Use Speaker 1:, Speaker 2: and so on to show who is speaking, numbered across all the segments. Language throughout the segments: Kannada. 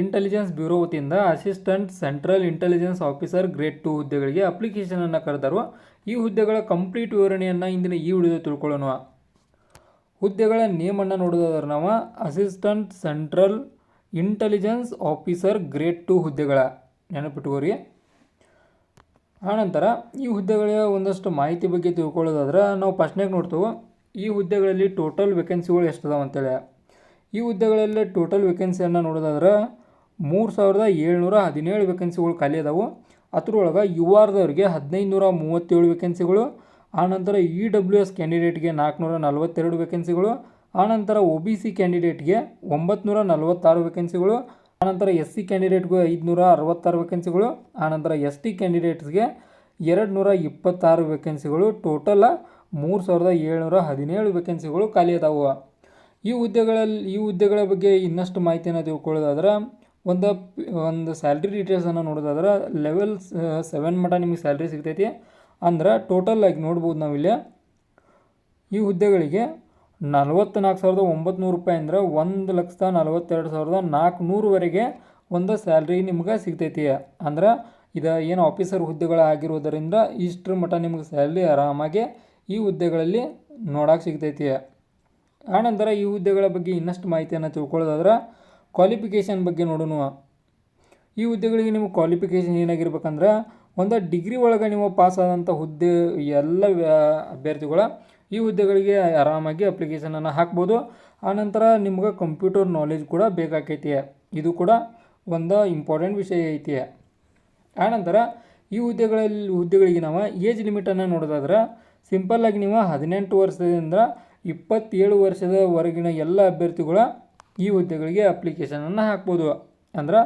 Speaker 1: ಇಂಟೆಲಿಜೆನ್ಸ್ ಬ್ಯೂರೋ ವತಿಯಿಂದ assistant central intelligence officer grade two ಹುದ್ದೆಗಳಿಗೆ ಅಪ್ಲಿಕೇಶನನ್ನು ಕರೆದರು ಈ ಹುದ್ದೆಗಳ ಕಂಪ್ಲೀಟ್ ವಿವರಣೆಯನ್ನು ಇಂದಿನ ಈ ವಿಡಿಯೋ ತಿಳ್ಕೊಳ್ಳೋಣ. ಹುದ್ದೆಗಳ ನೇಮನ್ನು ನೋಡೋದಾದ್ರೆ ನಾವು assistant central intelligence officer grade two ಹುದ್ದೆಗಳ ನೆನಪಿಟ್ಕೋರಿ. ಆನಂತರ ಈ ಹುದ್ದೆಗಳ ಒಂದಷ್ಟು ಮಾಹಿತಿ ಬಗ್ಗೆ ತಿಳ್ಕೊಳ್ಳೋದಾದ್ರೆ ನಾವು ಫಸ್ಟ್ನಾಗ ನೋಡ್ತೇವೆ, ಈ ಹುದ್ದೆಗಳಲ್ಲಿ ಟೋಟಲ್ ವೇಕೆನ್ಸಿಗಳು ಎಷ್ಟಿದಾವೆ ಅಂತೇಳಿ. ಈ ಹುದ್ದೆಗಳಲ್ಲಿ ಟೋಟಲ್ ವೇಕೆನ್ಸಿಯನ್ನು ನೋಡೋದಾದ್ರೆ ಮೂರು ಸಾವಿರದ ಏಳ್ನೂರ ಹದಿನೇಳು ವೇಕೆನ್ಸಿಗಳು ಖಾಲಿ ಅದಾವು. ಅದ್ರೊಳಗೆ ಯು ಆರ್ದವ್ರಿಗೆ ಹದಿನೈದು ನೂರ ಮೂವತ್ತೇಳು ವೇಕೆನ್ಸಿಗಳು ಆನಂತರ ಇ ಡಬ್ಲ್ಯೂ ಎಸ್ ಕ್ಯಾಂಡಿಡೇಟ್ಗೆ ನಾಲ್ಕುನೂರ ನಲವತ್ತೆರಡು ವೇಕೆನ್ಸಿಗಳು ಆನಂತರ ಒ ಬಿ ಸಿ ಕ್ಯಾಂಡಿಡೇಟ್ಗೆ ಒಂಬತ್ತುನೂರ ನಲವತ್ತಾರು ವೇಕೆನ್ಸಿಗಳು ಆನಂತರ ಎಸ್ ಸಿ ಕ್ಯಾಂಡಿಡೇಟ್ಗೆ ಐದುನೂರ ಅರವತ್ತಾರು ವೇಕೆನ್ಸಿಗಳು ಆನಂತರ ಎಸ್ ಟಿ ಕ್ಯಾಂಡಿಡೇಟ್ಸ್ಗೆ ಎರಡು ನೂರ ಇಪ್ಪತ್ತಾರು ವೇಕೆನ್ಸಿಗಳು, ಟೋಟಲ್ ಮೂರು ಸಾವಿರದ ಏಳ್ನೂರ ಹದಿನೇಳು ವೇಕೆನ್ಸಿಗಳು ಖಾಲಿ ಅದಾವು. ಈ ಹುದ್ದೆಗಳಲ್ಲಿ ಈ ಹುದ್ದೆಗಳ ಬಗ್ಗೆ ಇನ್ನಷ್ಟು ಮಾಹಿತಿಯನ್ನು ತಿಳ್ಕೊಳ್ಳೋದಾದ್ರೆ ಒಂದು ಒಂದು ಸ್ಯಾಲ್ರಿ ಡೀಟೇಲ್ಸನ್ನು ನೋಡೋದಾದ್ರೆ ಲೆವೆಲ್ ಸೆವೆನ್ ಮಟ್ಟ ನಿಮಗೆ ಸ್ಯಾಲ್ರಿ ಸಿಗ್ತೈತಿ. ಅಂದ್ರೆ ಟೋಟಲ್ ಆಗಿ ನೋಡ್ಬೋದು ನಾವಿಲ್ಲಿ ಈ ಹುದ್ದೆಗಳಿಗೆ ನಲ್ವತ್ತ್ನಾಲ್ಕು ಸಾವಿರದ ಒಂಬತ್ತು ರೂಪಾಯಿ ಅಂದ್ರೆ ಒಂದು ಲಕ್ಷದ ನಲವತ್ತೆರಡು ಸಾವಿರದ ನಾಲ್ಕುನೂರವರೆಗೆ ಒಂದು ಸ್ಯಾಲ್ರಿ ನಿಮ್ಗೆ ಸಿಗ್ತೈತಿ. ಅಂದ್ರೆ ಇದು ಏನು ಆಫೀಸರ್ ಹುದ್ದೆಗಳಾಗಿರೋದರಿಂದ ಇಷ್ಟರ ಮಟ್ಟ ನಿಮ್ಗೆ ಸ್ಯಾಲ್ರಿ ಆರಾಮಾಗಿ ಈ ಹುದ್ದೆಗಳಲ್ಲಿ ನೋಡೋಕೆ ಸಿಗ್ತೈತಿ. ಆನಂತರ ಈ ಹುದ್ದೆಗಳ ಬಗ್ಗೆ ಇನ್ನಷ್ಟು ಮಾಹಿತಿಯನ್ನು ತಿಳ್ಕೊಳ್ಳೋದಾದ್ರೆ ಕ್ವಾಲಿಫಿಕೇಷನ್ ಬಗ್ಗೆ ನೋಡೋಣ ಈ ಹುದ್ದೆಗಳಿಗೆ ನಿಮ್ಮ ಕ್ವಾಲಿಫಿಕೇಷನ್ ಏನಾಗಿರ್ಬೇಕಂದ್ರೆ, ಒಂದು ಡಿಗ್ರಿ ಒಳಗೆ ನೀವು ಪಾಸ್ ಆದಂಥ ಹುದ್ದೆ, ಎಲ್ಲ ಅಭ್ಯರ್ಥಿಗಳ ಈ ಹುದ್ದೆಗಳಿಗೆ ಆರಾಮಾಗಿ ಅಪ್ಲಿಕೇಶನನ್ನು ಹಾಕ್ಬೋದು. ಆನಂತರ ನಿಮ್ಗೆ ಕಂಪ್ಯೂಟರ್ ನಾಲೆಜ್ ಕೂಡ ಬೇಕಾಕೈತಿ ಇದು ಕೂಡ ಒಂದು ಇಂಪಾರ್ಟೆಂಟ್ ವಿಷಯ ಐತಿ ಆನಂತರ ಈ ಹುದ್ದೆಗಳಲ್ಲಿ ಹುದ್ದೆಗಳಿಗೆ ನಾವು ಏಜ್ ಲಿಮಿಟನ್ನು ನೋಡೋದಾದ್ರೆ ಸಿಂಪಲ್ಲಾಗಿ ನೀವು ಹದಿನೆಂಟು ವರ್ಷದಿಂದ ಇಪ್ಪತ್ತೇಳು ವರ್ಷದವರೆಗಿನ ಎಲ್ಲ ಅಭ್ಯರ್ಥಿಗಳ ಈ ಹುದ್ದೆಗಳಿಗೆ ಅಪ್ಲಿಕೇಶನನ್ನು ಹಾಕ್ಬೋದು. ಅಂದ್ರೆ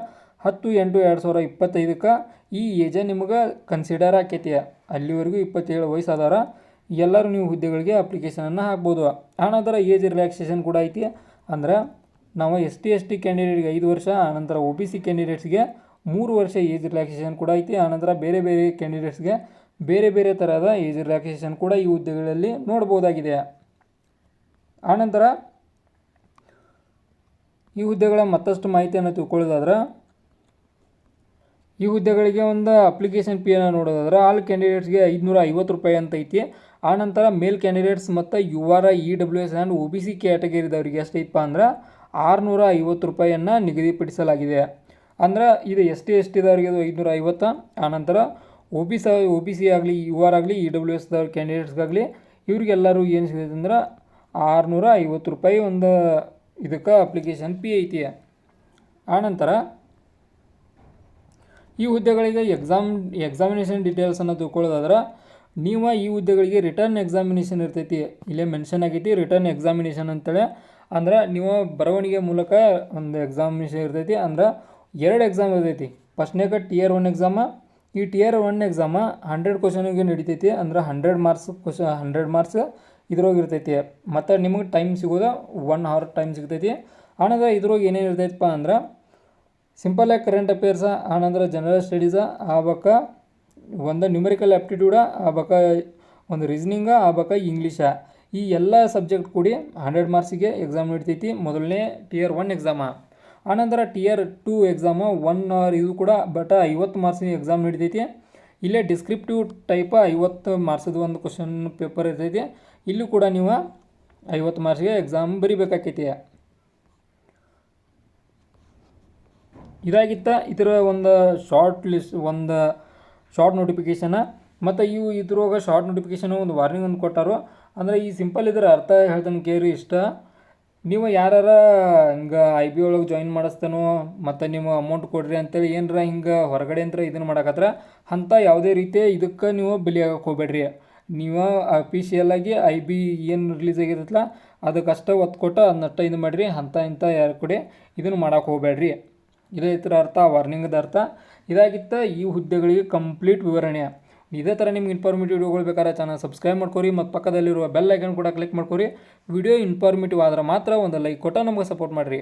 Speaker 1: ಹತ್ತು ಎಂಟು ಎರಡು ಸಾವಿರ ಇಪ್ಪತ್ತೈದಕ್ಕೆ ಈ ಏಜ ನಿಮಗೆ ಕನ್ಸಿಡರ್ ಆಕೈತಿ. ಅಲ್ಲಿವರೆಗೂ ಇಪ್ಪತ್ತೇಳು ವಯಸ್ಸಾದಾರ ಎಲ್ಲರೂ ನೀವು ಹುದ್ದೆಗಳಿಗೆ ಅಪ್ಲಿಕೇಶನನ್ನು ಹಾಕ್ಬೋದು. ಆನಂತರ ಏಜ್ ರಿಲ್ಯಾಕ್ಸೇಷನ್ ಕೂಡ ಐತಿ. ಅಂದ್ರೆ ನಾವು ಎಸ್ ಟಿ ಎಸ್ ಟಿ ಕ್ಯಾಂಡಿಡೇಟ್ಗೆ ಐದು ವರ್ಷ, ಆನಂತರ ಒ ಬಿ ಸಿ ಕ್ಯಾಂಡಿಡೇಟ್ಸ್ಗೆ ಮೂರು ವರ್ಷ ಏಜ್ ರಿಲ್ಯಾಕ್ಸೇಷನ್ ಕೂಡ ಐತಿ. ಆನಂತರ ಬೇರೆ ಬೇರೆ ಕ್ಯಾಂಡಿಡೇಟ್ಸ್ಗೆ ಬೇರೆ ಬೇರೆ ಥರದ ಏಜ್ ರಿಲ್ಯಾಕ್ಸೇಷನ್ ಕೂಡ ಈ ಹುದ್ದೆಗಳಲ್ಲಿ ನೋಡ್ಬೋದಾಗಿದೆ. ಆನಂತರ ಈ ಹುದ್ದೆಗಳ ಮತ್ತಷ್ಟು ಮಾಹಿತಿಯನ್ನು ತಿಳ್ಕೊಳ್ಳೋದಾದ್ರೆ, ಈ ಹುದ್ದೆಗಳಿಗೆ ಒಂದು ಅಪ್ಲಿಕೇಶನ್ ಫೀಯನ್ನು ನೋಡೋದಾದ್ರೆ ಆಲ್ ಕ್ಯಾಂಡಿಡೇಟ್ಸ್ಗೆ ಐದುನೂರ ಐವತ್ತು ರೂಪಾಯಿ ಅಂತ ಐತಿ. ಆನಂತರ ಮೇಲ್ ಕ್ಯಾಂಡಿಡೇಟ್ಸ್ ಮತ್ತು U R E W S and O B C ಕ್ಯಾಟಗರಿದವ್ರಿಗೆ ಎಷ್ಟೈತಪ್ಪ ಅಂದ್ರೆ ಆರುನೂರ ಐವತ್ತು ರೂಪಾಯಿಯನ್ನು ನಿಗದಿಪಡಿಸಲಾಗಿದೆ. ಅಂದ್ರೆ ಇದು ಎಸ್ ಟಿ ಎಸ್ ಟಿದವರಿಗೆ ಅದು ಐದುನೂರ ಐವತ್ತು ಆನಂತರ ಒ ಬಿ ಸ ಒ ಬಿ ಸಿ ಆಗಲಿ ಯು ಆರ್ ಆಗಲಿ ಇ ಡಬ್ಲ್ಯೂ ಎಸ್ದವ್ರ ಕ್ಯಾಂಡಿಡೇಟ್ಸ್ಗಾಗಲಿ ಇವ್ರಿಗೆಲ್ಲರೂ ಏನು ಸಿಗುತ್ತೆ ಅಂದ್ರೆ ಆರುನೂರ ಐವತ್ತು ರೂಪಾಯಿ ಒಂದು ಇದಕ್ಕೆ ಅಪ್ಲಿಕೇಶನ್ ಪಿ ಐತಿ. ಆನಂತರ ಈ ಹುದ್ದೆಗಳಿಗೆ ಎಕ್ಸಾಮ್ ಎಕ್ಸಾಮಿನೇಷನ್ ಡೀಟೇಲ್ಸನ್ನು ತಿಳ್ಕೊಳ್ಳೋದಾದ್ರೆ ನೀವು ಈ ಹುದ್ದೆಗಳಿಗೆ ರಿಟರ್ನ್ ಎಕ್ಸಾಮಿನೇಷನ್ ಇರ್ತೈತಿ. ಇಲ್ಲೇ ಮೆನ್ಷನ್ ಆಗೈತಿ ರಿಟರ್ನ್ ಎಕ್ಸಾಮಿನೇಷನ್ ಅಂತೇಳಿ. ಅಂದ್ರೆ ನೀವು ಬರವಣಿಗೆ ಮೂಲಕ ಒಂದು ಎಕ್ಸಾಮಿನೇಷನ್ ಇರ್ತೈತಿ. ಅಂದ್ರೆ ಎರಡು ಎಕ್ಸಾಮ್ ಇರ್ತೈತಿ. ಫಸ್ಟ್ನೇಕ ಟಿಯರ್ ಒನ್ ಎಕ್ಸಾಮ ಈ ಟಿಯರ್ ಒನ್ ಎಕ್ಸಾಮ ಹಂಡ್ರೆಡ್ ಕ್ವಶನಿಗೆ ನಡೀತೈತಿ. ಅಂದ್ರೆ ಹಂಡ್ರೆಡ್ ಮಾರ್ಕ್ಸ್ ಕ್ವಶ ಹಂಡ್ರೆಡ್ ಮಾರ್ಕ್ಸ್ ಇದ್ರೊಳಗೆ ಇರ್ತೈತಿ ಮತ್ತು ನಿಮಗೆ ಟೈಮ್ ಸಿಗೋದು ಒನ್ ಅವರ್ ಟೈಮ್ ಸಿಗ್ತೈತಿ. ಆನಂತರ ಇದ್ರೊಳಗೆ ಏನೇನು ಇರ್ತೈತಪ್ಪ ಅಂದ್ರೆ ಸಿಂಪಲ್ಲಾಗಿ ಕರೆಂಟ್ ಅಫೇರ್ಸ ಆನಂತರ ಜನರಲ್ ಸ್ಟಡೀಸ ಆಬಕ ಒಂದು ನ್ಯೂಮರಿಕಲ್ ಆ್ಯಪ್ಟಿಟ್ಯೂಡ ಆಬಕ ಒಂದು ರೀಸನಿಂಗ ಆಬಕ ಇಂಗ್ಲೀಷ ಈ ಎಲ್ಲ ಸಬ್ಜೆಕ್ಟ್ ಕೂಡಿ ಹಂಡ್ರೆಡ್ ಮಾರ್ಕ್ಸಿಗೆ ಎಕ್ಸಾಮ್ ನಡೀತೈತಿ. ಮೊದಲನೇ ಟಿಯರ್ ಒನ್ ಎಕ್ಸಾಮ ಆನಂತರ tier two exam one hour ಇದು ಕೂಡ ಬಟ್ ಐವತ್ತು ಮಾರ್ಕ್ಸಿಗೆ ಎಕ್ಸಾಮ್ ನಡಿತೈತಿ. ಇಲ್ಲೇ ಡಿಸ್ಕ್ರಿಪ್ಟಿವ್ ಟೈಪ ಐವತ್ತು ಮಾರ್ಕ್ಸದು ಒಂದು ಕ್ವಶನ್ ಪೇಪರ್ ಇರ್ತೈತಿ. ಇಲ್ಲೂ ಕೂಡ ನೀವು ಐವತ್ತು ಮಾರ್ಸಿಗೆ ಎಕ್ಸಾಮ್ ಬರಿಬೇಕಾಕೈತಿ. ಇದಾಗಿತ್ತ ಇದರ ಒಂದು ಶಾರ್ಟ್ ಲಿಸ್ಟ್ ಒಂದು ಶಾರ್ಟ್ ನೋಟಿಫಿಕೇಷನ ಮತ್ತು ಇವು ಇದ್ರೊಳಗೆ ಶಾರ್ಟ್ ನೋಟಿಫಿಕೇಶನ್ ಒಂದು ವಾರ್ನಿಂಗ್ ಒಂದು ಕೊಟ್ಟಾರು. ಅಂದರೆ ಈ ಸಿಂಪಲ್ ಇದ್ರ ಅರ್ಥ ಹೇಳ್ತಾನೆ ಕೇರಿ ಇಷ್ಟ. ನೀವು ಯಾರಾರ ಹಿಂಗೆ ಐ ಬಿ ಒಳಗೆ ಜಾಯಿನ್ ಮಾಡಿಸ್ತಾನೋ, ಮತ್ತು ನೀವು ಅಮೌಂಟ್ ಕೊಡ್ರಿ ಅಂತೇಳಿ ಏನರ ಹಿಂಗೆ ಹೊರಗಡೆ ಅಂತ ಇದನ್ನು ಮಾಡಕತ್ರ ಅಂಥ ಯಾವುದೇ ರೀತಿ ಇದಕ್ಕೆ ನೀವು ಬಲಿ ಆಗಕ್ಕೆ ಹೋಗ್ಬೇಡ್ರಿ. ನೀವು ಅಫಿಷಿಯಲಾಗಿ ಐ ಬಿ ಏನು ರಿಲೀಸ್ ಆಗಿರತ್ತಲ್ಲ ಅದಕ್ಕಷ್ಟೇ ಒತ್ತು ಕೊಟ್ಟು ಅದನ್ನಷ್ಟ ಇದು ಮಾಡಿರಿ ಅಂಥ ಇಂಥ ಯಾರು ಕೂಡ ಇದನ್ನು ಮಾಡಕ್ಕೆ ಹೋಗ್ಬೇಡ್ರಿ. ಇದೇ ಥರ ಅರ್ಥ ವಾರ್ನಿಂಗದ ಅರ್ಥ. ಇದಾಗಿತ್ತ ಈ ಹುದ್ದೆಗಳಿಗೆ ಕಂಪ್ಲೀಟ್ ವಿವರಣೆ. ಇದೇ ಥರ ನಿಮ್ಗೆ ಇನ್ಫಾರ್ಮೇಟಿವ್ ವಿಡಿಯೋಗಳು ಬೇಕಾದ್ರೆ ಚಾನಲ್ ಸಬ್ಸ್ಕ್ರೈಬ್ ಮಾಡ್ಕೊರಿ, ಮತ್ತು ಪಕ್ಕದಲ್ಲಿರುವ ಬೆಲ್ ಐಕನ್ ಕೂಡ ಕ್ಲಿಕ್ ಮಾಡ್ಕೊರಿ. ವಿಡಿಯೋ ಇನ್ಫಾರ್ಮೇಟಿವ್ ಆದ್ರೆ ಮಾತ್ರ ಒಂದು ಲೈಕ್ ಕೊಟ್ಟು ನಮ್ಗೆ ಸಪೋರ್ಟ್ ಮಾಡಿರಿ.